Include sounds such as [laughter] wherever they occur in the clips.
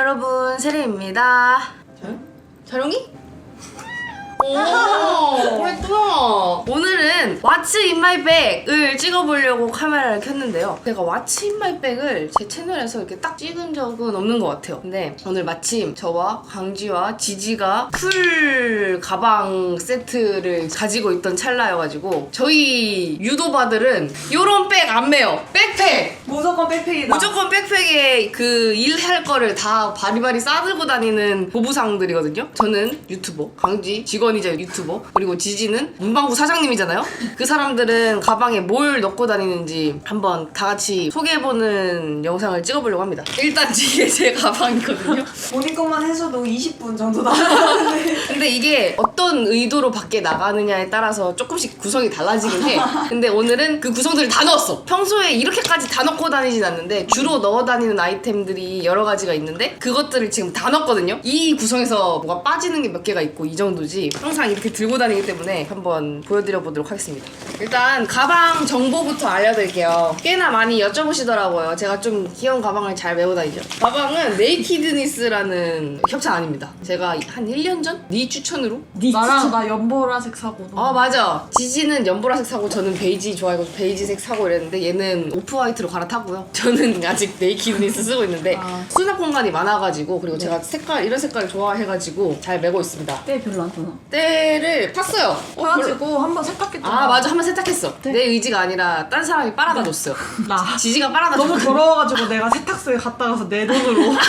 여러분 세리입니다. 자룡이? 오, [laughs] 했구나. 오늘 은 What's in my bag을 찍어보려고 카메라를 켰는데요. 제가 What's in my bag을 제 채널에서 이렇게 딱 찍은 적은 없는 것 같아요. 근데 오늘 마침 저와 광지와 지지가 풀 가방 세트를 가지고 있던 찰나여가지고 저희 유도바들은 요런 백 안 매요. 백팩! 무조건 백팩이다. 무조건 백팩에 그 일할 거를 다 바리바리 싸들고 다니는 보부상들이거든요. 저는 유튜버, 강지 직원이자 유튜버, 그리고 지지는 문방구 사장님이잖아요. 그 사람들은 가방에 뭘 넣고 다니는지 한번 다 같이 소개해보는 영상을 찍어보려고 합니다. 일단 이게 제 가방이거든요. [laughs] 본인 것만 해서도 20분 정도 나가는데 [laughs] 근데 이게 어떤 의도로 밖에 나가느냐에 따라서 조금씩 구성이 달라지긴 해. 근데 오늘은 그 구성들을 다 넣었어. 평소에 이렇게까지 다 넣고 다니진 않는데 주로 넣어 다니는 아이템들이 여러 가지가 있는데 그것들을 지금 다 넣었거든요. 이 구성에서 뭐가 빠지는 게 몇 개가 있고 이 정도지. 항상 이렇게 들고 다니기 때문에 한번 보여드려 보도록 하겠습니다. 일단 가방 정보부터 알려드릴게요. 꽤나 많이 여쭤보시더라고요. 제가 좀 귀여운 가방을 잘 메고 다니죠. 가방은 네이키드니스라는 협찬 아닙니다. 제가 한 1년 전? 네 추천으로 나랑 나 연보라색 사고 아 맞아 지지는 연보라색 사고 저는 베이지 좋아해서 베이지색 사고 이랬는데 얘는 오프화이트로 갈아타고요 저는 아직 네이키드니스 쓰고 있는데 아. 수납 공간이 많아가지고 그리고 제가 색깔 이런 색깔을 좋아해가지고 잘 메고 있습니다 때 별로 안 타나 때를 탔어요 어, 타가지고 한번 세탁했잖아 아 맞아 한 번 세탁했어 네. 내 의지가 아니라 딴 사람이 빨아다 줬어요 나 [laughs] 지지가 빨아다 너무 줬거든. 더러워가지고 내가 세탁소에 갔다 가서 내 돈으로 [laughs]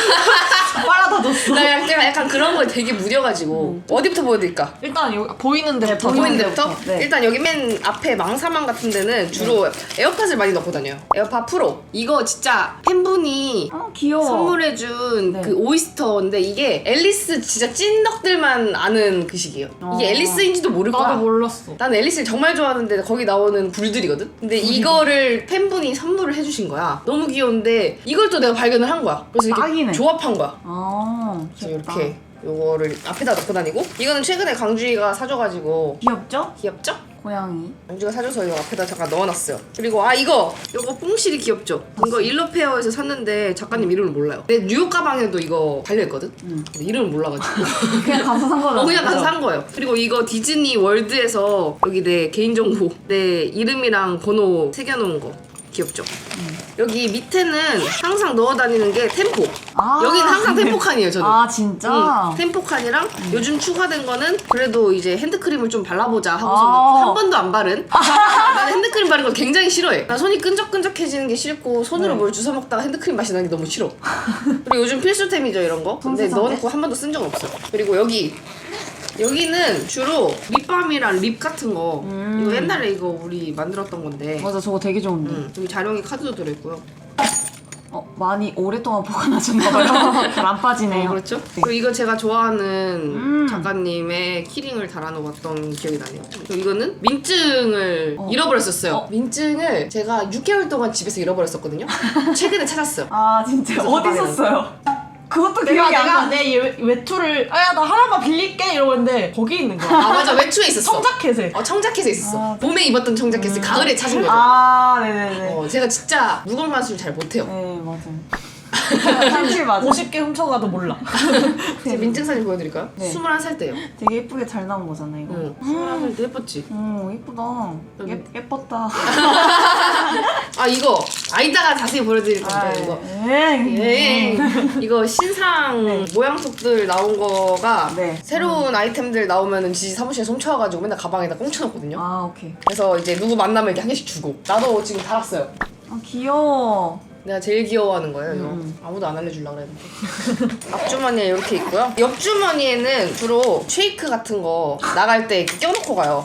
빨아다 줬어 나 약간, 약간 그런 거에 되게 무뎌가지고 어디부터 보여드릴까? 일단 여기 보이는 데부터 음. 보이는 데부터? 네. 일단 여기 맨 앞에 망사망 같은 데는 주로 에어팟을 많이 넣고 다녀요. 에어팟 프로. 이거 진짜 팬분이 어 귀여워 선물해준 네. 그 오이스터인데 이게 앨리스 진짜 찐덕들만 아는 그 식이에요. 어. 이게 앨리스인지도 모를 거야. 나도 몰랐어 난 앨리스를 정말 좋아하는데 거기 나오는 굴들이거든? 근데 이거를 팬분이 선물을 해주신 거야. 너무 귀여운데 이걸 또 내가 발견을 한 거야. 그래서 이렇게 딱이네. 조합한 거야. 아 그래서 귀엽다. 이렇게 요거를 앞에다 넣고 다니고 이거는 최근에 강주이가 사줘가지고 귀엽죠? 귀엽죠? 고양이 강주가 사줘서 이거 앞에다 잠깐 넣어놨어요. 그리고 아 이거 이거 뽕실이 귀엽죠? 이거 일러페어에서 샀는데 작가님 이름을 몰라요. 내 뉴욕 가방에도 이거 달려있거든? 응. 근데 이름을 몰라가지고 [laughs] 그냥 가서 산 거잖아 어 그냥 가서? 산 거예요. 그리고 이거 디즈니 월드에서 여기 내 개인정보 내 이름이랑 번호 새겨놓은 거 귀엽죠? 여기 밑에는 항상 넣어 다니는 게 템포. 아, 여기는 항상 네. 템포칸이에요 저는. 아 진짜? 응, 템포칸이랑 요즘 추가된 거는 그래도 이제 핸드크림을 좀 발라보자 하고서 아. 한 번도 안 바른 나는 핸드크림 바른 걸 굉장히 싫어해 나 손이 끈적끈적해지는 게 싫고 손으로 네. 뭘 주워 먹다가 핸드크림 맛이 나는 게 너무 싫어 [laughs] 그리고 요즘 필수템이죠 이런 거 근데? 넣어놓고 한 번도 쓴 적은 없어 그리고 여기 여기는 주로 립밤이랑 립 같은 거 음. 이거 옛날에 이거 우리 만들었던 건데 맞아 저거 되게 좋은데 음, 여기 자룡이 카드도 들어있고요 어, 많이 오랫동안 보관하셨나봐요. 잘 [laughs] 안 빠지네요. 어, 그렇죠? 네. 그리고 이거 제가 좋아하는 음. 작가님의 키링을 달아놓았던 기억이 나네요. 그리고 이거는 민증을 어. 잃어버렸었어요. 어. 민증을 제가 6개월 동안 집에서 잃어버렸었거든요. [laughs] 최근에 찾았어요. 아 진짜 어디 있었어요? 그것도 내가- 기억이 안 내가- 나. 내 외- 외투를 아야 나 하나만 빌릴게 이러고 있는데 거기 있는 거야. 아 맞아 외투에 있었어. 청자켓에. 어 청자켓에 있었어. 아. 봄에 입었던 청자켓을 가을에 찾은 거죠. 아 네네네. 어, 제가 진짜 무거운 맛을 잘 못해요. 네 맞아요. [laughs] 사실 맞아. 50개 훔쳐가도 몰라. [laughs] 제 민증 사진 보여드릴까요? 네. 21살 때요. 되게 예쁘게 잘 나온 거잖아 이거. 응. 21살 때 예뻤지? 오 예쁘다. 예, 예뻤다. [laughs] 아 이거 아이다가 자세히 보여드릴 건데 이거. 에이. 예. [laughs] 이거 신상 네. 모양 속들 나온 거가 네. 새로운 아이템들 나오면은 지지 사무실에 훔쳐와가지고 맨날 가방에다 꽁쳐놓거든요. 아 오케이. 그래서 이제 누구 만나면 이렇게 한 개씩 주고 나도 지금 달았어요. 아 귀여워. 내가 제일 귀여워하는 거예요. 이거 음. 아무도 안 알려주려고 그랬는데 [laughs] 앞주머니에 이렇게 있고요. 옆주머니에는 주로 쉐이크 같은 거 나갈 때 이렇게 껴놓고 가요.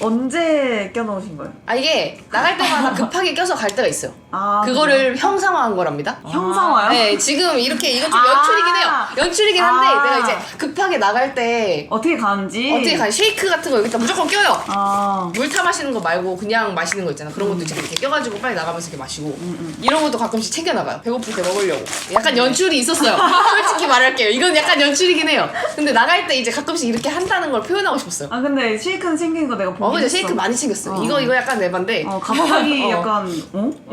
언제 껴놓으신 거예요? 아 이게 나갈 때마다 [laughs] 급하게 껴서 갈 때가 있어요. 아 그거를 형상화한 거랍니다. 그래요? 형상화요? 네, 지금 이렇게 이건 좀 아. 연출이긴 해요. 연출이긴 한데 아. 내가 이제 급하게 나갈 때 어떻게 가는지. 어떻게 가 쉐이크 같은 거 여기다 무조건 껴요. 아. 물 타 마시는 거 말고 그냥 마시는 거 있잖아. 그런 것도 이제 이렇게 껴가지고 빨리 나가면서 이렇게 마시고 이런 것도 가끔씩 챙겨 나가요. 배고플 때 먹으려고. 약간 연출이 있었어요. [laughs] 솔직히 말할게요. 이건 약간 연출이긴 해요. 근데 나갈 때 이제 가끔씩 이렇게 한다는 걸 표현하고 싶었어요. 아 근데 쉐이크는 생긴 거 내가 보긴 어. 믿었어. 쉐이크 많이 챙겼어요. 어. 이거, 이거 약간 내반데. 어 갑자기 [laughs] 어. 약간 어? [laughs]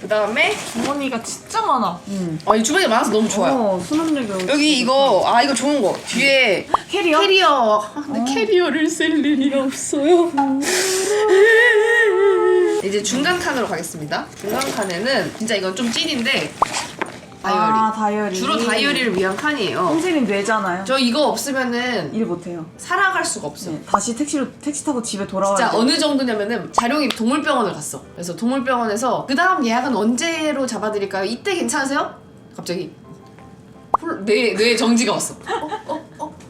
그 다음에, 주머니가 진짜 많아. 응. 어, 이 주머니 많아서 너무 좋아요. 어 수납력이 여기 이거, 아, 이거 좋은 거. 뒤에 캐리어? 캐리어. 아, 근데 캐리어를 쓸 일이 없어요. 이제 중간 칸으로 가겠습니다. 중간 칸에는 진짜 이건 좀 찐인데 다이어리. 아 다이어리 주로 다이어리를 위한 칸이에요. 홍세님 뇌잖아요 저 이거 없으면은 일 못해요 살아갈 수가 없어요. 네, 다시 택시로 택시 타고 집에 돌아와야 진짜 돼. 어느 정도냐면은 자룡이 동물병원을 갔어. 그래서 동물병원에서 그 다음 예약은 언제로 잡아드릴까요? 이때 괜찮으세요? 갑자기 홀- 뇌, 뇌 정지가 왔어. 어? [laughs]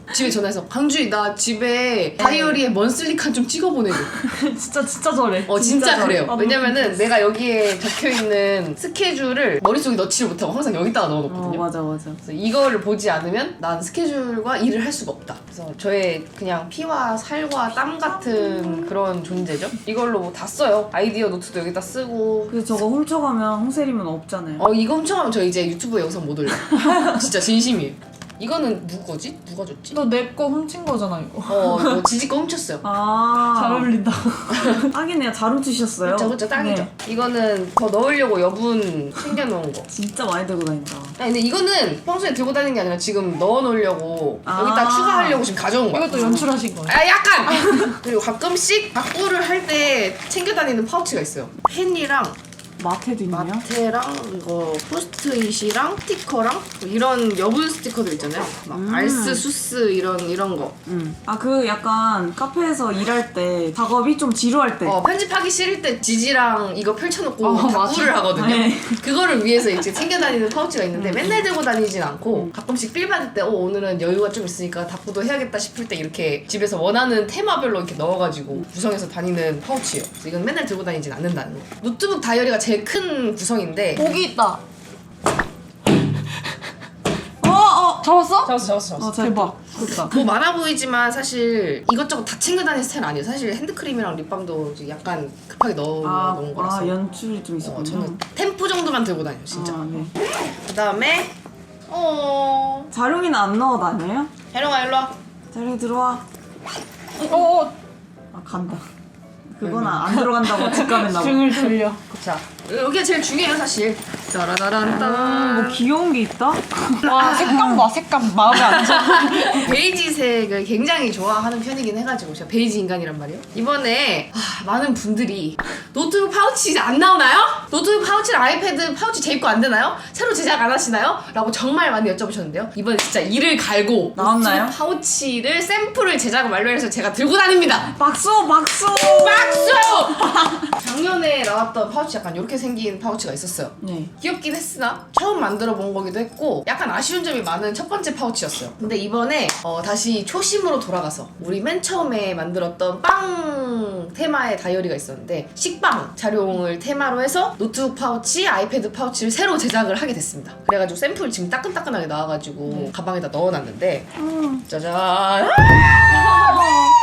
어? 어? 집에 전화해서 강주희 나 집에 다이어리에 먼슬리 칸 좀 찍어 보내줘. [laughs] 진짜 진짜 저래. 어 진짜, 진짜 그래요. 저래. 왜냐면은 내가 여기에 적혀 있는 스케줄을 머릿속에 넣지를 못하고 항상 여기다가 어 넣어놓거든요. 맞아 맞아 그래서 이거를 보지 않으면 난 스케줄과 일을 할 수가 없다. 그래서 저의 그냥 피와 살과 땀 같은 그런 존재죠. 이걸로 뭐다 써요. 아이디어 노트도 여기다 쓰고. 그래서 저거 훔쳐가면 홍세림은 없잖아요 어 이거 훔쳐가면 저 이제 유튜브 영상 못 올려. [laughs] 진짜 진심이에요. 이거는 누구 거지? 누가 줬지? 너 내 거 훔친 거잖아 이거. 어 이거 지지 거 훔쳤어요. 아잘 어울린다. [laughs] 딱이네요 잘 훔치셨어요 그쵸 그쵸 딱이죠. 네. 이거는 더 넣으려고 여분 챙겨놓은 거. 진짜 많이 들고 다닌다 아니 근데 이거는 평소에 들고 다니는 게 아니라 지금 넣어놓으려고 아. 여기다 추가하려고 지금 가져온 거야. 이것도 연출하신 거야. 아 약간 [laughs] 그리고 가끔씩 학구를 할 때 챙겨 다니는 파우치가 있어요. 펜이랑 마테도 있네요 마테랑 이거 포스트잇이랑 스티커랑 뭐 이런 여분 스티커들 있잖아요. 막 음. 알스 수스 이런 이런 거. 음. 아 그 약간 카페에서 일할 때 작업이 좀 지루할 때 어, 편집하기 싫을 때 지지랑 이거 펼쳐놓고 어, 다꾸를. 하거든요. 네. 그거를 위해서 이제 챙겨 다니는 파우치가 있는데 맨날 들고 다니진 않고 가끔씩 필 받을 때 어, 오늘은 여유가 좀 있으니까 다꾸도 해야겠다 싶을 때 이렇게 집에서 원하는 테마별로 이렇게 넣어가지고 구성해서 다니는 파우치예요. 그래서 이건 맨날 들고 다니진 않는다는 거. 노트북 다이어리가 제일 큰 구성인데 고기 있다. 어! 어! 잡았어? 잡았어 잡았어 잡았어. 어 잘- 대박. 됐다 뭐 많아 보이지만 사실 이것저것 다 챙겨 다니는 스타일 아니에요. 사실 핸드크림이랑 립밤도 이제 약간 급하게 넣어 아, 놓은 거라서. 아 연출이 좀 어, 있었군요 저는 템포 정도만 들고 다녀요, 진짜. 아, 네. 그 다음에 어 자룡이는 안 넣어 다녀요? 혜령아 일로 와. 자룡이 들어와 어, 아 간다 그건 안 들어간다고 집 가면 나고 등을 돌려. 자 여기가 제일 중요해요 사실. 따라라란따. 뭐 귀여운 게 있다? 와 색감 봐 색감 마음에 안 들어. [laughs] 베이지색을 굉장히 좋아하는 편이긴 해가지고 제가 베이지 인간이란 말이에요. 이번에 아, 많은 분들이 노트북 파우치 안 나오나요? 노트북 파우치랑 아이패드 파우치 재입고 안 되나요? 새로 제작 안 하시나요? 라고 정말 많이 여쭤보셨는데요. 이번에 진짜 이를 갈고 나왔나요? 노트북 파우치를 샘플을 제작을 완료해서 제가 들고 다닙니다. 박수 박수 박수! [laughs] 작년에 나왔던 파우치 약간 이렇게 생긴 파우치가 있었어요. 네 귀엽긴 했으나 처음 만들어 본 거기도 했고 약간 아쉬운 점이 많은 첫 번째 파우치였어요. 근데 이번에 어, 다시 초심으로 돌아가서 우리 맨 처음에 만들었던 빵 테마의 다이어리가 있었는데 식빵 자룡을 테마로 해서 노트북 파우치, 아이패드 파우치를 새로 제작을 하게 됐습니다. 그래가지고 샘플 지금 따끈따끈하게 나와가지고 가방에다 넣어놨는데 짜잔! [laughs] [laughs]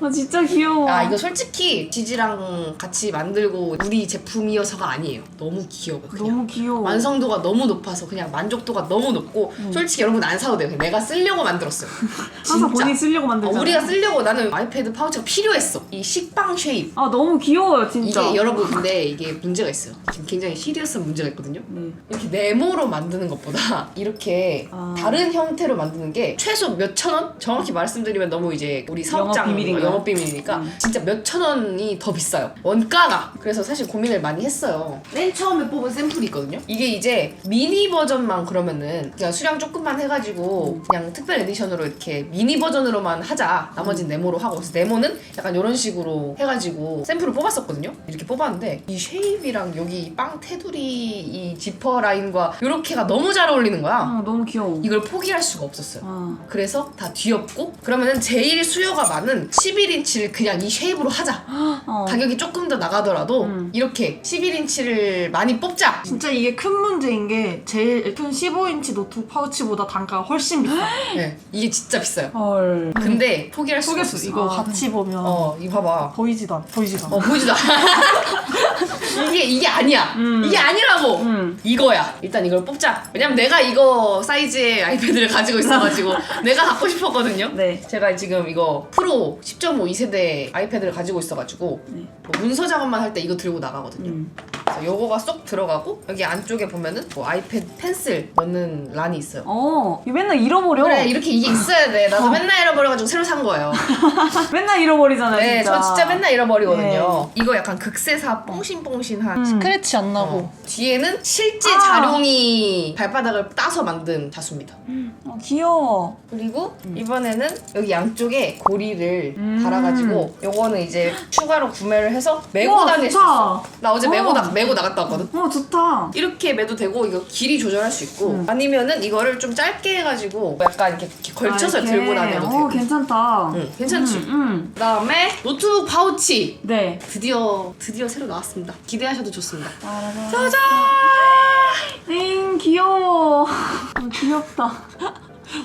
아 진짜 귀여워 아 이거 솔직히 지지랑 같이 만들고 우리 제품이어서가 아니에요. 너무 귀여워. 그냥. 너무 귀여워 완성도가 너무 높아서 그냥 만족도가 너무 높고 솔직히 여러분 안 사도 돼요. 그냥 내가 쓰려고 만들었어요. [laughs] 항상 본인이 쓰려고 어, 만들잖아 우리가 쓰려고 나는 아이패드 파우치가 필요했어. 이 식빵 쉐입. 아 너무 귀여워요 진짜 이게 여러분 근데 이게 문제가 있어요. 지금 굉장히 시리어스한 문제가 있거든요. 네. 이렇게 네모로 만드는 것보다 [laughs] 이렇게 아. 다른 형태로 만드는 게 최소 몇 천 원? 정확히 말씀드리면 너무 이제 우리 사업장 비밀인가요? 영업 비밀이니까 음. 진짜 몇천 원이 더 비싸요. 원가가. 그래서 사실 고민을 많이 했어요. 맨 처음에 뽑은 샘플이 있거든요. 이게 이제 미니 버전만 그러면은 그냥 수량 조금만 해가지고 그냥 특별 에디션으로 이렇게 미니 버전으로만 하자. 나머지는 네모로 하고 그래서 네모는 약간 이런 식으로 해가지고 샘플을 뽑았었거든요. 이렇게 뽑았는데 이 쉐입이랑 여기 이빵 테두리 이 지퍼 라인과 이렇게가 너무 잘 어울리는 거야. 아 너무 귀여워 이걸 포기할 수가 없었어요. 아. 그래서 다 뒤엎고 그러면은 제일 수요가 많은 11 인치를 그냥 이 쉐입으로 하자. 어. 가격이 조금 더 나가더라도 음. 이렇게 11인치를 많이 뽑자. 진짜 이게 큰 문제인 게 제일 큰 15인치 노트북 파우치보다 단가가 훨씬 비싸. [gasps] 네, 이게 진짜 비싸요. 헐 근데 포기할 수가 포기했어. 없어. 이거 아, 같이 보면 어, 이거 봐봐. 보이지도 않아. 보이지도 않아. 어, 보이지도 않아. 이게 이게 아니야. 음. 이게 아니라고. 음. 이거야. 일단 이걸 뽑자. 왜냐면 내가 이거 사이즈의 아이패드를 가지고 있어가지고 [laughs] 내가 갖고 싶었거든요. 네. 제가 지금 이거 프로 10점 6.5 2세대 아이패드를 가지고 있어가지고 네. 뭐 문서 작업만 할 때 이거 들고 나가거든요. 음. 그래서 요거가 쏙 들어가고 여기 안쪽에 보면은 뭐 아이패드 펜슬 넣는 란이 있어요. 어, 이거 맨날 잃어버려. 그래 이렇게 이게 있어야 돼. 나도 맨날 잃어버려가지고 새로 산 거예요. [laughs] 맨날 잃어버리잖아요. 네, 진짜. 저 진짜 맨날 잃어버리거든요. 이거 약간 극세사 뽕 신뽕신한 음. 스크래치 안 나고. 어. 뒤에는 실제 아. 자룡이 발바닥을 따서 만든 자수입니다. 어, 귀여워. 그리고 이번에는 여기 양쪽에 고리를 음. 달아가지고 요거는 이제 추가로 구매를 해서 메고 우와, 다닐 수 좋다. 있어. 나 어제 메고 어. 나 메고 나갔다 왔거든. 어, 좋다. 이렇게 매도 되고 이거 길이 조절할 수 있고 음. 아니면은 이거를 좀 짧게 해가지고 약간 이렇게, 이렇게 걸쳐서 아, 이렇게. 들고 다녀도 되고. 어, 괜찮다. 응, 괜찮지. 음, 음. 그다음에 노트북 파우치 네. 드디어 드디어 새로 나왔습니다. 기대하셔도 좋습니다. 짜잔! 응, 귀여워. [laughs] 어, 귀엽다.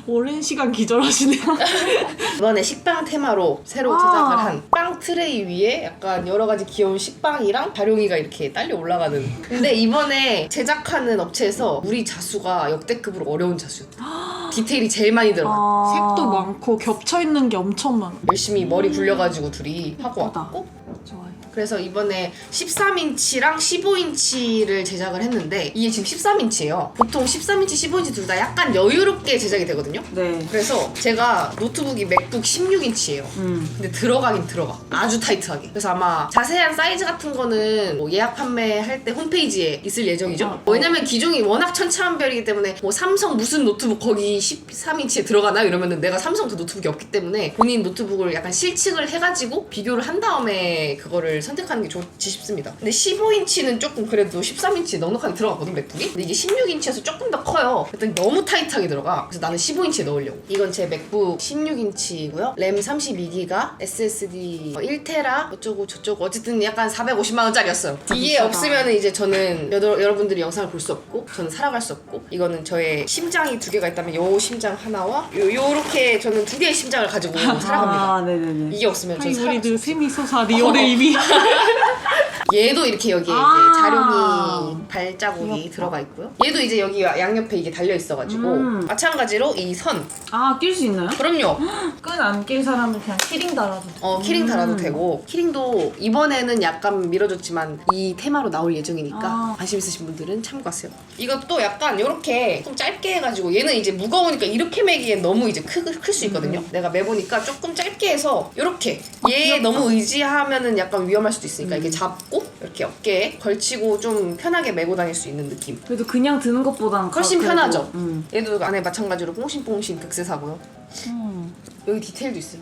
오랜 시간 기절하시네요. [laughs] 이번에 식빵 테마로 새로 아. 제작을 한 빵 트레이 위에 약간 여러 가지 귀여운 식빵이랑 다룡이가 이렇게 딸려 올라가는. 근데 이번에 제작하는 업체에서 우리 자수가 역대급으로 어려운 자수였다. 디테일이 제일 많이 들어가. 아. 색도 많고 겹쳐 있는 게 엄청 많아. 열심히 머리 굴려가지고 둘이 하고 예쁘다. 왔고 좋아요. 그래서 이번에 13인치랑 15인치를 제작을 했는데 이게 지금 13인치예요. 보통 13인치, 15인치 둘 다 약간 여유롭게 제작이 되거든요. 네. 그래서 제가 노트북이 맥북 16인치예요. 음. 근데 들어가긴 들어가. 아주 타이트하게. 그래서 아마 자세한 사이즈 같은 거는 뭐 예약 판매할 때 홈페이지에 있을 예정이죠. 어. 왜냐면 기종이 워낙 천차만별이기 때문에 뭐 삼성 무슨 노트북 거기 13인치에 들어가나 이러면은 내가 삼성 그 노트북이 없기 때문에 본인 노트북을 약간 실측을 해가지고 비교를 한 다음에 그거를 선택하는 게 좋지 싶습니다. 근데 15인치는 조금 그래도 13인치 넉넉하게 들어갔거든 맥북이. 근데 이게 16인치여서 조금 더 커요. 그랬더니 너무 타이트하게 들어가. 그래서 나는 15인치에 넣으려고. 이건 제 맥북 16인치고요. 램 32기가, SSD 1테라 어쩌고 저쩌고 어쨌든 약간 450만 원짜리였어요. 이게 비싸다. 없으면 이제 저는 여러, 여러분들이 영상을 볼 수 없고 저는 살아갈 수 없고 이거는 저의 심장이 두 개가 있다면 요 심장 하나와 요 요렇게 저는 두 개의 심장을 가지고 [laughs] 살아갑니다. 아, 네네네. 이게 없으면 저는 살아갈 수 우리들 없어요. 세미 소사 리얼의 이미. [laughs] 얘도 이렇게 여기에 아. 이제 자룡이 발자국이 귀엽다. 들어가 있고요. 얘도 이제 여기 양옆에 이게 달려 있어가지고 음. 마찬가지로 이 선 아, 낄 수 있나요? 그럼요. [gasps] 끈안낄 사람은 그냥 키링 달아도 돼. 어 키링 달아도 되고 키링도 이번에는 약간 밀어줬지만 이 테마로 나올 예정이니까 아. 관심 있으신 분들은 참고하세요. 이것도 약간 이렇게 좀 짧게 해가지고 얘는 이제 무거우니까 이렇게 매기엔 너무 이제 클 수 있거든요. 내가 매보니까 조금 짧게 해서 이렇게 얘. 너무 의지하면은 약간 위험할 수도 있으니까 이렇게 잡고 이렇게 어깨에 걸치고 좀 편하게 메고 다닐 수 있는 느낌. 그래도 그냥 드는 것보단 훨씬 그래도- 편하죠. 음. 얘도 안에 마찬가지로 뽕신뽕신 극세사고요. 음. 여기 디테일도 있어요.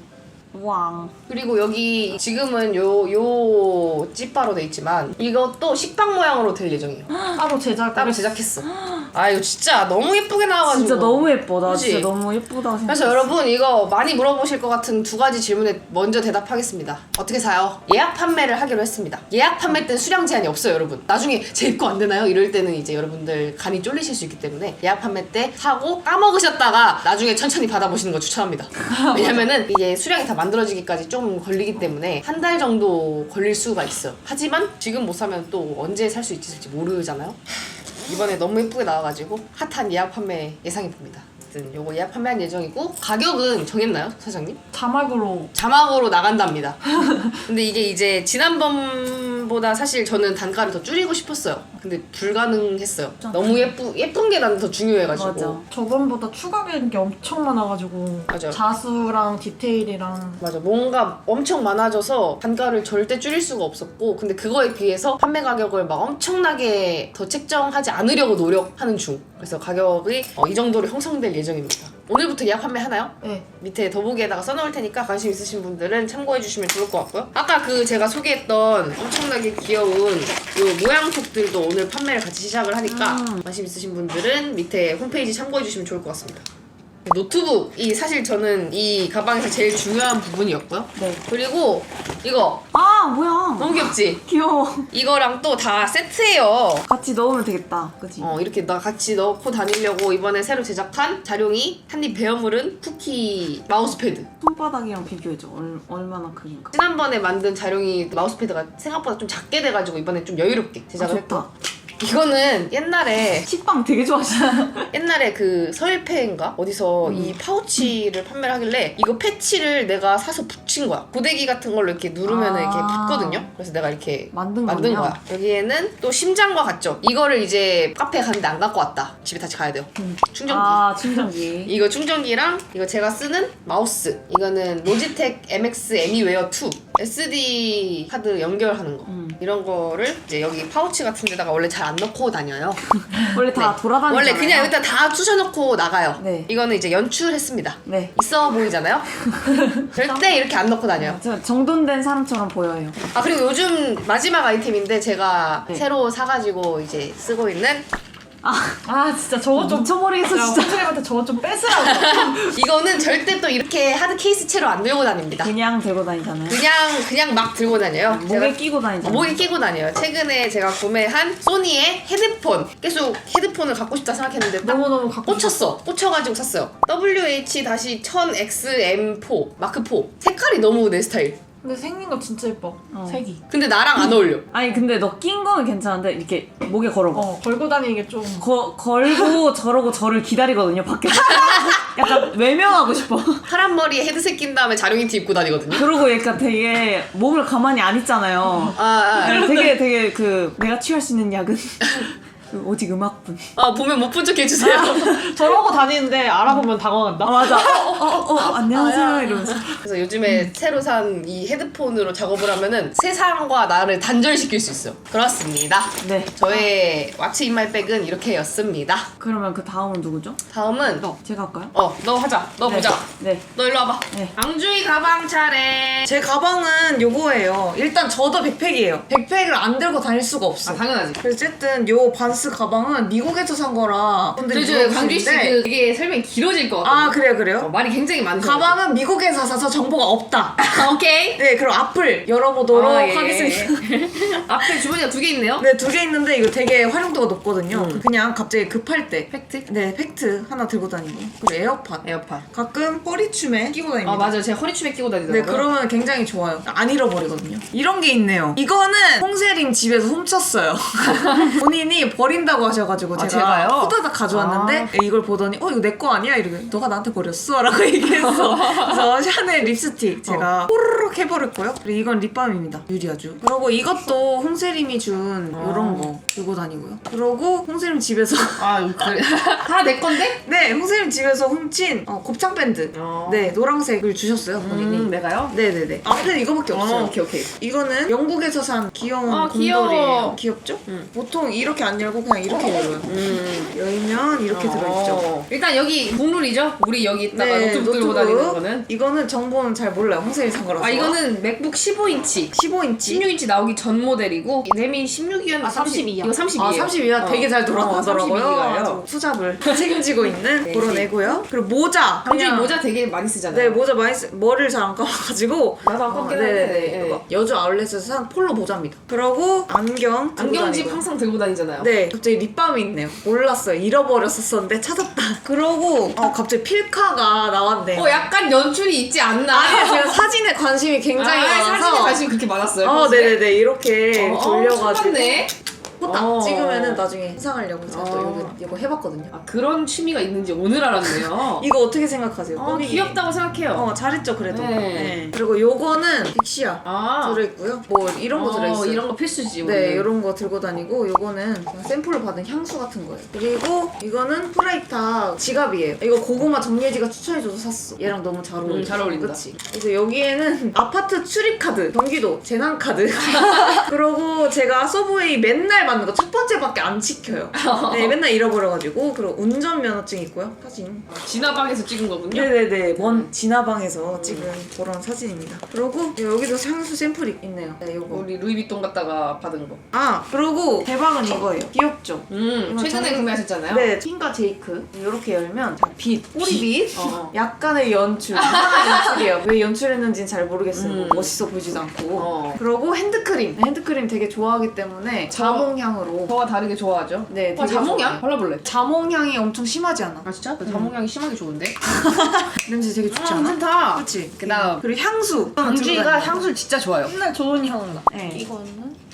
왕. 그리고 여기 지금은 요, 요 찌바로 돼 있지만 이것도 식빵 모양으로 될 예정이에요. [gasps] 따로 제작. 따로 제작했어. [gasps] 아, 이거 진짜 너무 예쁘게 나와가지고. 진짜 너무 예뻐. 나 그치? 진짜 너무 예쁘다 생각. 그래서 여러분 이거 많이 물어보실 것 같은 두 가지 질문에 먼저 대답하겠습니다. 어떻게 사요? 예약 판매를 하기로 했습니다. 예약 판매 때는 수량 제한이 없어요, 여러분. 나중에 제 입고 안 되나요? 이럴 때는 이제 여러분들 간이 쫄리실 수 있기 때문에 예약 판매 때 사고 까먹으셨다가 나중에 천천히 받아보시는 거 추천합니다. [laughs] 왜냐면은 이게 수량이 다 만들어지기까지 좀 걸리기 때문에 한 달 정도 걸릴 수가 있어요. 하지만 지금 못 사면 또 언제 살 수 있을지 모르잖아요. 이번에 너무 예쁘게 나와가지고 핫한 예약 판매 예상이 봅니다. 아무튼 요거 예약 판매한 예정이고 가격은 정했나요, 사장님? 자막으로 자막으로 나간답니다. [laughs] 근데 이게 이제 지난번보다 사실 저는 단가를 더 줄이고 싶었어요. 근데 불가능했어요. 너무 예쁘 예쁜 게 나는 더 중요해가지고. 맞아. 저번보다 추가된 게 엄청 많아가지고 맞아요. 자수랑 디테일이랑 맞아. 뭔가 엄청 많아져서 단가를 절대 줄일 수가 없었고, 근데 그거에 비해서 판매 가격을 막 엄청나게 더 책정하지 않으려고 노력하는 중. 그래서 가격이 어, 이 정도로 형성될 예정입니다. 오늘부터 예약 판매 하나요? 네. 밑에 더보기에다가 써놓을 테니까 관심 있으신 분들은 참고해 주시면 좋을 것 같고요. 아까 그 제가 소개했던 엄청나게 귀여운 요 모양톡들도 오늘 판매를 같이 시작을 하니까 음. 관심 있으신 분들은 밑에 홈페이지 참고해 주시면 좋을 것 같습니다. 노트북이 사실 저는 이 가방에서 제일 중요한 부분이었고요. 네. 그리고 이거 아, 뭐야. 너무 귀엽지? [laughs] 귀여워. 이거랑 또 다 세트예요. 같이 넣으면 되겠다. 그치? 어, 이렇게 나 같이 넣고 다니려고 이번에 새로 제작한 자룡이 한입 베어물은 쿠키 마우스패드. 손바닥이랑 비교해줘. 얼, 얼마나 크긴가. 지난번에 만든 자룡이 마우스패드가 생각보다 좀 작게 돼가지고 이번에 좀 여유롭게 아, 제작을 했고 좋다. 이거는 옛날에 식빵 되게 좋아하시잖아요. 옛날에 그 서일패인가 어디서 음. 이 파우치를 판매를 하길래 이거 패치를 내가 사서 붙인 거야. 고데기 같은 걸로 이렇게 누르면 은 이렇게 아. 붙거든요. 그래서 내가 이렇게 만든 만든. 거야. 여기에는 또 심장과 같죠. 이거를 이제 카페에 갔는데 안 갖고 왔다. 집에 다시 가야 돼요. 충전기. 아 충전기. [laughs] 이거 충전기랑 이거 제가 쓰는 마우스. 이거는 로지텍 MX 애니웨어 2. SD 카드 연결하는 거. 음. 이런 거를 이제 여기 파우치 같은 데다가 원래 잘 안 넣고 다녀요. [laughs] 원래 다 네. 돌아다니잖아요. 원래 그냥 일단 다 쑤셔놓고 나가요. 네. 이거는 이제 연출했습니다. 네. 있어 보이잖아요? [laughs] 절대 이렇게 안 넣고 다녀요. 저 정돈된 사람처럼 보여요. 아 그리고 요즘 마지막 아이템인데 제가 네. 새로 사가지고 이제 쓰고 있는 아 진짜 저거 좀 미쳐버리겠어 야, 진짜. 홍수님한테 저거 좀 뺏으라고. [laughs] 이거는 절대 또 이렇게 하드 케이스 채로 안 들고 다닙니다. 그냥 들고 다니잖아요. 그냥 그냥 막 들고 다녀요. 목에 제가 끼고 어, 다니잖아요. 목에 끼고 다녀요. 최근에 제가 구매한 소니의 헤드폰. 계속 헤드폰을 갖고 싶다 생각했는데 딱 너무너무 갖고 꽂혔어. 꽂혀가지고 샀어요. WH-1000XM4 마크 4. 색깔이 너무 내 스타일. 근데 생긴 거 진짜 예뻐. 어. 색이. 근데 나랑 안 어울려. [laughs] 아니 근데 너 낀 거는 괜찮은데 이렇게 목에 걸어봐. 어 걸고 다니는 게 좀. 거, 걸고 [laughs] 저러고 저를 기다리거든요 밖에서. [laughs] 약간 외면하고 싶어. 파란 머리에 헤드셋 낀 다음에 자룡이 티 입고 다니거든요. 그러고 약간 되게 몸을 가만히 안 있잖아요. 아, 아, 되게 되게 그 내가 취할 수 있는 약은 그 오직 음악뿐. 아 보면 못 본 척 해주세요. [laughs] 저러고 다니는데 알아보면 당황한다. 아 맞아. 어, 어, 어, 어, 안녕하세요 이러면서. 그래서 요즘에 새로 산 이 헤드폰으로 작업을 하면은 세상과 나를 단절시킬 수 있어요. 그렇습니다. 네. 저의 왓츠 인마이백은 이렇게였습니다. 그러면 그 다음은 누구죠? 다음은 너 제가 할까요? 어, 너 하자. 너 네. 보자. 네. 너 일로 와봐. 네. 앙주이 가방 차례. 제 가방은 요거예요. 일단 저도 백팩이에요. 백팩을 안 들고 다닐 수가 없어. 아, 당연하지. 그래서 어쨌든 요 반스 가방은 미국에서 산 거라 분들이 그래서 강주희 씨 물어보시는데 그 이게 설명이 길어질 것 같아. 아 그래요 어, 그래요? 말이 굉장히 많으셔. 가방은 미국에서 사서 정보가 없다. 아, 오케이. 네 그럼 앞을 열어보도록 아, 예. 하겠습니다. [laughs] 앞에 주머니가 두 개 있네요. 네 두 개 있는데 이거 되게 활용도가 높거든요. 음. 그냥 갑자기 급할 때. 팩트. 네 팩트 하나 들고 다니고 그리고 에어팟. 에어팟. 가끔 허리춤에 끼고 다닙니다. 아 맞아. 제가 허리춤에 끼고 다니더라고요. 네, 그러면 굉장히 좋아요. 안 잃어버리거든요. 이런 게 있네요. 이거는 홍세림 집에서 훔쳤어요. [laughs] 본인이 버 린다고 하셔가지고 아, 제가 제가요? 후다닥 가져왔는데 이걸 보더니 어 이거 내 거 아니야? 이러고 너가 나한테 버렸어? 라고 [laughs] 얘기했어. 그래서 샤넬 립스틱 제가 호로록 해버렸고요. 그리고 이건 립밤입니다. 유리아주. 그리고 이것도 홍세림이 준 이런 거 들고 다니고요. 그리고 홍세림 집에서 아 그래. [laughs] 다 내 건데? 네, 홍세림 집에서 훔친 어, 곱창 밴드. 어. 네, 노란색을 주셨어요, 본인이. 음, 내가요? 네네네. 앞에는 이거밖에 없어요. 어, 오케이 오케이. 이거는 영국에서 산 귀여운 아, 곰돌이에요. 귀여워. 귀엽죠? 음. 보통 이렇게 안 열고 그냥 이렇게 열어요. 음. 열면 이렇게 들어있죠. 어. 일단 여기 국룰이죠. 우리 여기 있다가 네, 노트북 들고 다니는 거는. 이거는 정보는 잘 몰라요. 홍세리 산 거라서. 아 이거는 맥북 15인치. 15인치. 16인치 나오기 전 모델이고 램이 16이었나 아, 32 야. 이거 32이에요. 아, 32야 되게 잘 돌아가더라고요. 어, 수잡을 [laughs] 책임지고 있는 네. 그런 애고요. 그리고 모자. 그냥- 모자 되게 많이 쓰잖아요. 네, 모자 많이 쓰, 머리를 잘 안 감아가지고. 나도 안 감긴 네네네. 하는데, 이거 네. 여주 아울렛에서 산 폴로 모자입니다. 그리고 안경. 들고 안경집. 항상 들고 다니잖아요. 네, 갑자기 립밤이 있네요. 몰랐어요. 잃어버렸었었는데 찾았다. [laughs] 그러고 어, 갑자기 필카가 나왔네요. 어 약간 연출이 있지 않나? 아니, 제가 사진에 관심이 굉장히 아, 많아서. 사진에 관심 그렇게 많았어요. 어, 평소에? 네네네. 이렇게 어, 돌려가지고. 네 딱 어. 찍으면은 나중에 인상하려고 제가 또 어. 이거, 이거 해봤거든요. 아 그런 취미가 있는지 오늘 알았네요. [laughs] 이거 어떻게 생각하세요? 어, 꾸미기. 귀엽다고 생각해요. 어, 잘했죠, 그래도. 네. 네. 그리고 요거는 빅시아 아 들어있고요. 뭐 이런 거 어, 들어있어요. 이런 거 필수지. 네, 오늘. 이런 거 들고 다니고 요거는 그냥 샘플을 받은 향수 같은 거예요. 그리고 이거는 프라이타 지갑이에요. 이거 고구마 정예지가 추천해줘서 샀어. 얘랑 너무 잘 어울려. 음, 잘 어울린다. 그치? 그래서 여기에는 아파트 출입 카드, 경기도 재난 카드. [laughs] 그리고 제가 서브웨이 맨날 받는 거 첫 번째밖에 안 지켜요. [laughs] 네, 맨날 잃어버려가지고 그리고 운전면허증 있고요. 사진. 진화방에서 찍은 거군요. 네네네 먼 진화방에서 찍은 그런 사진입니다. 그리고 여기도 향수 샘플이 있네요. 네, 요거. 우리 루이비통 갔다가 받은 거. 아 그리고 대박은 이거예요. 귀엽죠? 음 이거 최근에 정- 구매하셨잖아요. 네, 틴과 제이크 이렇게 열면 자, 빛, 꼬리빛, 어. [laughs] 약간의 연출, 이상한 연출이에요. 왜 연출했는지는 잘 모르겠어요. 뭐 음. 멋있어 보이지도 않고. 어. 그리고 핸드크림, 핸드크림 되게 좋아하기 때문에 자몽 향으로. 저와 다르게 좋아하죠. 네, 어, 되게? 좋아해요. 발라볼래. 자몽향이 엄청 심하지 않아? 아 진짜? 그 자몽향이 심하게 좋은데? [laughs] 냄새 되게 좋지 아 않아? 괜찮다. 그치? 그다음 그리고 향수. 강주이가 향수를 진짜 좋아해요. 맨날 좋은 향 나. 네. 이거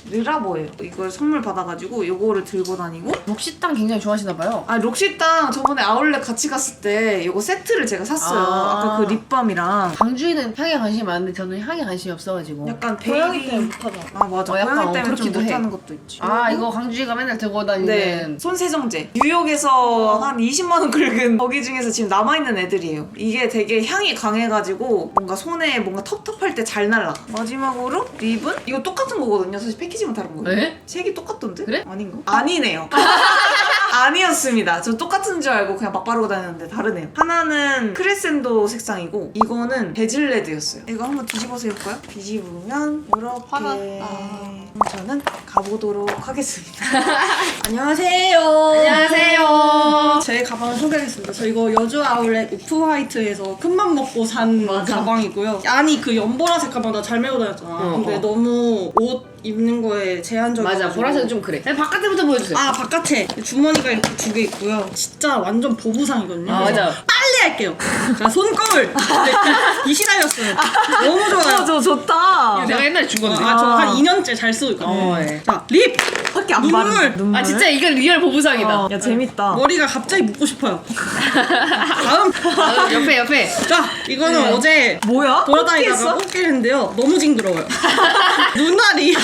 는 르라보예요. 이걸 선물 받아가지고 이거를 들고 다니고 록시땅 굉장히 좋아하시나 봐요. 아 록시땅 저번에 아울렛 같이 갔을 때 이거 세트를 제가 샀어요. 아. 아. 까 그 립밤이랑 광주에는 향에 관심이 많은데 저는 향에 관심이 없어가지고. 약간 고양이 베이비 때문에 못하잖아. 아 맞아 어, 약간 고양이 어, 때문에 좀 그렇기도 해. 못하는 것도 있지. 아 이거 광주가 맨날 들고 네, 다니는 손세정제. 뉴욕에서 한 20만 원 긁은 거기 중에서 지금 남아 있는 애들이에요. 이게 되게 향이 강해가지고 뭔가 손에 뭔가 텁텁할 때 잘 날라. 마지막으로 립은 이거 똑같은 거거든요. 사실 패키지 만 다른 거예요. 네? 색이 똑같던데? 그래? 아닌가? 아니네요. [laughs] 아니었습니다. 저 똑같은 줄 알고 그냥 막 바르고 다녔는데 다르네요. 하나는 크레센도 색상이고 이거는 베질레드였어요. 이거 한번 뒤집어서 해볼까요? 뒤집으면 이렇게 화나- 그럼 저는 가보도록 하겠습니다. [laughs] 안녕하세요. 안녕하세요. 제 가방을 소개하겠습니다. 저 이거 여주 아울렛 우프 화이트에서 큰맘 먹고 산 가방이고요. 아니 그 연보라색 가방 나 잘 메고 다녔잖아. 어, 근데 어. 너무 옷 입는 거에 제한적이고 맞아 보라색은 좀 그래. 그냥 바깥에부터 보여주세요. 아 바깥에 주머니 가 이렇게 두 개 있고요. 진짜 완전 보부상이거든요. 아, 그래서 맞아. 빨리 할게요. 자 손거울 이 시달렸어요. 너무 좋아요. 저 좋다. 내가 옛날에 준 건데. 아 저 한 2년째 잘 쓰고 있거든요. 어, 예. 자 립. 밖에 안 눈물. 바르는 눈물. 아 진짜 이건 리얼 보부상이다. 어, 야 재밌다. 머리가 갑자기 묶고 싶어요. 다음. 아, 옆에 옆에. 자 이거는 어제 뭐야? 돌아다니다가 뽑기를 했는데요. 너무 징그러워요. [laughs] 눈알이.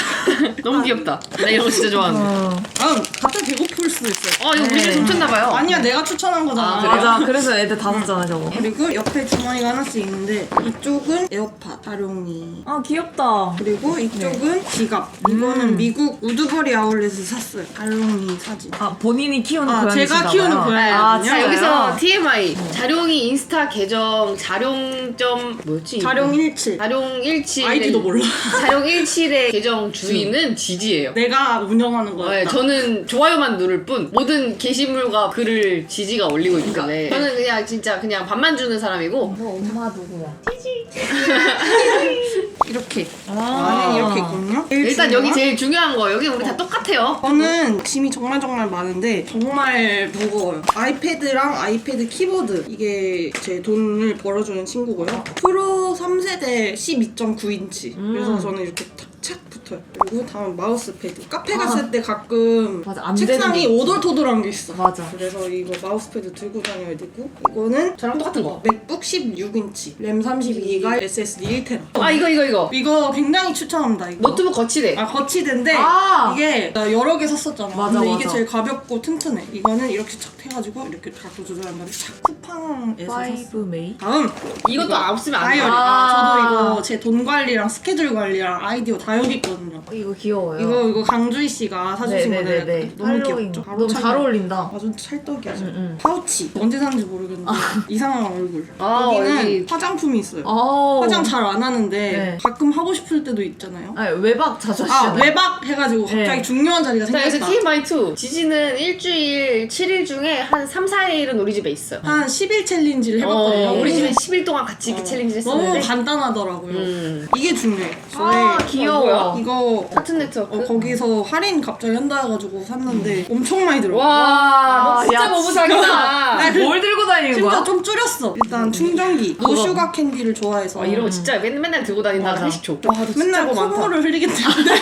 너무 귀엽다. 나 이런 거 진짜 좋아하는데. 어. 다음 갑자기 배고플 수도 있어요. 어 이거 우리 집에 훔쳤나 봐요. 아니야 내가 추천한 거잖아. 아, 그래요? 맞아. 그래서 애들 다 샀잖아 저거. 그리고 옆에 주머니가 하나씩 있는데 이쪽은 에어팟 다룡이 아 귀엽다. 그리고 이쪽은 지갑 이거는 미국 우드버리 아울렛에 서 샀어요 다룡이 사진 아 본인이 키우는 아, 고양이신가 제가 키우는. 고양이. 아, 아? 여기서 TMI 자룡이 인스타 계정 자룡 점 뭐였지? 다룡17 자룡17 아이디도 몰라 자룡17의 계정 주인은 지지예요. 내가 운영하는 네, 거였다 저는 좋아요만 누를 뿐 모든 게시물과 글을 지지가 올리고 있기 때문에 저는 그냥 진짜 그냥 밥만 주는 사람이고 뭐 엄마 누구야? [laughs] [laughs] 이렇게 아. 안에 이렇게 있거든요 일단 중요한 여기 제일 중요한 거 여기 우리 다 똑같아요. 저는 짐이 정말 정말 많은데 정말 무거워요. 아이패드랑 아이패드 키보드 이게 제 돈을 벌어주는 친구고요. 프로 3세대 12.9인치. 음. 그래서 저는 이렇게 탁 착 붙어요. 그리고 다음 마우스 패드. 카페 아. 갔을 때 가끔 맞아, 안 되는 책상이 게 있어. 오돌토돌한 게 있어. 맞아. 그래서 이거 마우스 패드 들고 다녀야 되고 이거는 저랑 똑같은 거. 맥북 16인치, 램 32기가, SSD 1테라. 아 이거 이거 이거 이거 굉장히 추천합니다. 이거. 노트북 거치대. 아 거치대인데 아. 이게 나 여러 개 샀었잖아. 맞아, 근데 이게 맞아. 제일 가볍고 튼튼해. 이거는 이렇게 착 해가지고 이렇게 각도 조절한 다음에 착 쿠팡에서 샀어. 메이. 다음 이것도 없으면 안 다이어리. 돼요. 아, 아. 저도 이거 제 돈 관리랑 스케줄 관리랑 아이디어 다 여기 있거든요. 어, 이거 귀여워요. 이거 이거 강주희 씨가 사주신 네네네네. 거는 너무 할로윈. 귀엽죠. 바로 너무 잘 착용. 어울린다. 완전 찰떡이야. 진짜. 응, 응. 파우치 언제 샀는지 모르겠는데 이상한 얼굴. 아, 여기는 여기. 화장품이 있어요. 어. 화장 잘 안 하는데 네. 가끔 하고 싶을 때도 있잖아요. 아니 외박 자주 아 하시잖아요. 외박 해가지고 갑자기 네. 중요한 자리가 자 여기서 생겼다. TMI2 지지는 일주일 7일 중에 한 3, 4일은 우리 집에 있어요. 한 10일 챌린지를 해봤거든요. 어, 우리 집에 10일 동안 같이 이렇게 어, 챌린지 너무 했었는데 간단하더라고요. 음. 이게 중요해. 저의 아 귀여워. 이거 카툰 네트워크 어, 거기서 할인 갑자기 한다 해가지고 샀는데 엄청 많이 들어. 와, 너 진짜 야, 모부상이다. 아, 그- 뭘 들고 다니는 진짜 거야? 좀 줄였어. 일단 충전기. 노슈가 캔디를 좋아해서 와, 이런 거 진짜 맨날, 맨날 들고 다닌다가 맞아. 줘. 와, 나 맨날 뭐 많다. 콧물을 흘리기 때문에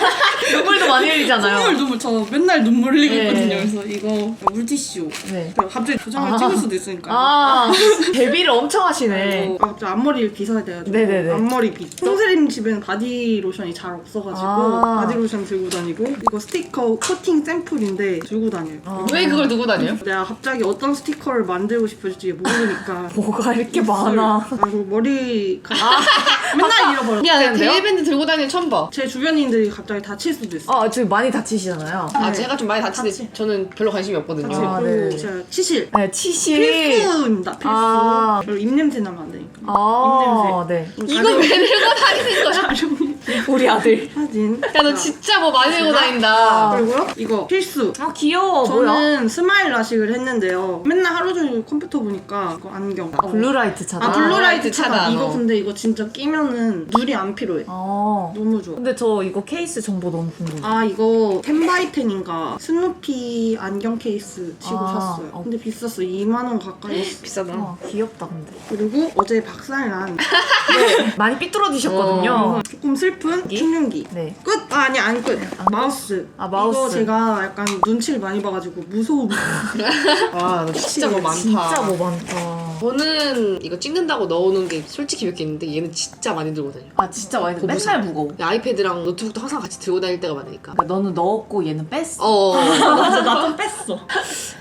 눈물도 많이 흘리잖아요. 콧물 눈물 저 맨날 눈물 흘리고 네. 있거든요. 그래서 이거 물티슈. 네. 갑자기 도장을 아. 찍을 수도 있으니까. 아 데뷔를 엄청 하시네. 이거 갑자기 앞머리를 빗어야 돼가지고 네네네. 앞머리 빗. 홍세림 집에는 바디 로션이 잘 없어가지고 아. 바디 로션 들고 다니고 이거 스티커 코팅 샘플인데 들고 다녀요. 아. 왜 그걸 두고 다녀요? 내가 갑자기 어떤 스티커를 만들고 싶을지 모르니까. [laughs] 뭐가 이렇게 많아. 아이고 머리 가 [laughs] 맨날 잃어버려. 야, 미안한데요? 데일밴드 들고 다니는 거 처음 봐. 제 주변인들이 갑자기 다칠 수도 있어. 아 지금 많이 다치시잖아요. 아, 제가 좀 많이 다치는데 저는 별로 관심이 없거든요. 아, 그리고 네. 제가 치실. 네 치실. 필수입니다. 필수. 아. 그리고 입냄새 나면 안 되니까. 아 네. 이걸 왜 들고 다니는 거야? 우리 아들. 사진. 야, 너 진짜 뭐 많이 들고 다닌다. 그리고요 이거 필수. 아 귀여워. 뭐야? 저는 스마일 라식을 했는데요. 맨날 하루 종일 컴퓨터 보니까 이거 안경. 어. 블루라이트 차단. 아 블루라이트 차단. 이거 어. 근데 이거 진짜 끼면은 눈이 안 필요해. 어. 너무 좋아. 근데 저 이거 케이스 정보 너무 궁금해. 아 이거 10바이10인가 스누피 안경 케이스 치고 아, 샀어요. 어. 근데 비쌌어. 2만 원 가까이 했어. 비싸다. 아, 귀엽다 근데. 그리고 어제 박살난 [laughs] 많이 삐뚤어지셨거든요. 조금 슬 슬픈 충전기. 네. 끝? 아, 아니, 안 끝. 마우스. 아, 마우스. 이거 제가 약간 눈치를 많이 봐가지고 무서움. [laughs] 아, 나 진짜 뭐 많다. 진짜 뭐 많다. 저는 이거 찍는다고 넣어놓은 게 솔직히 몇 개 있는데 얘는 진짜 많이 들고 다녀. 아 진짜 많이 들- 고무줄. 맨날 무거워. 아이패드랑 노트북도 항상 같이 들고 다닐 때가 많으니까. 그러니까 너는 넣었고 얘는 뺐어. 어. [laughs] 맞아 나 좀 뺐어.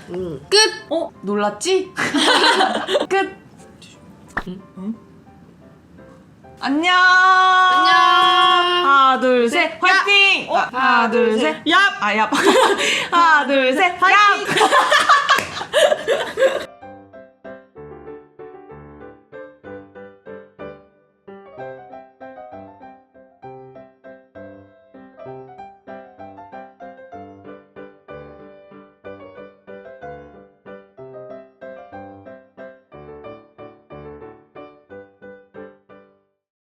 음. 끝. 어 놀랐지? [laughs] 끝. 응? 안녕. 안녕. 하나 둘 셋 화이팅. 아, 하나 둘 셋. 얍. 아 얍. 하나 둘 셋 화이팅.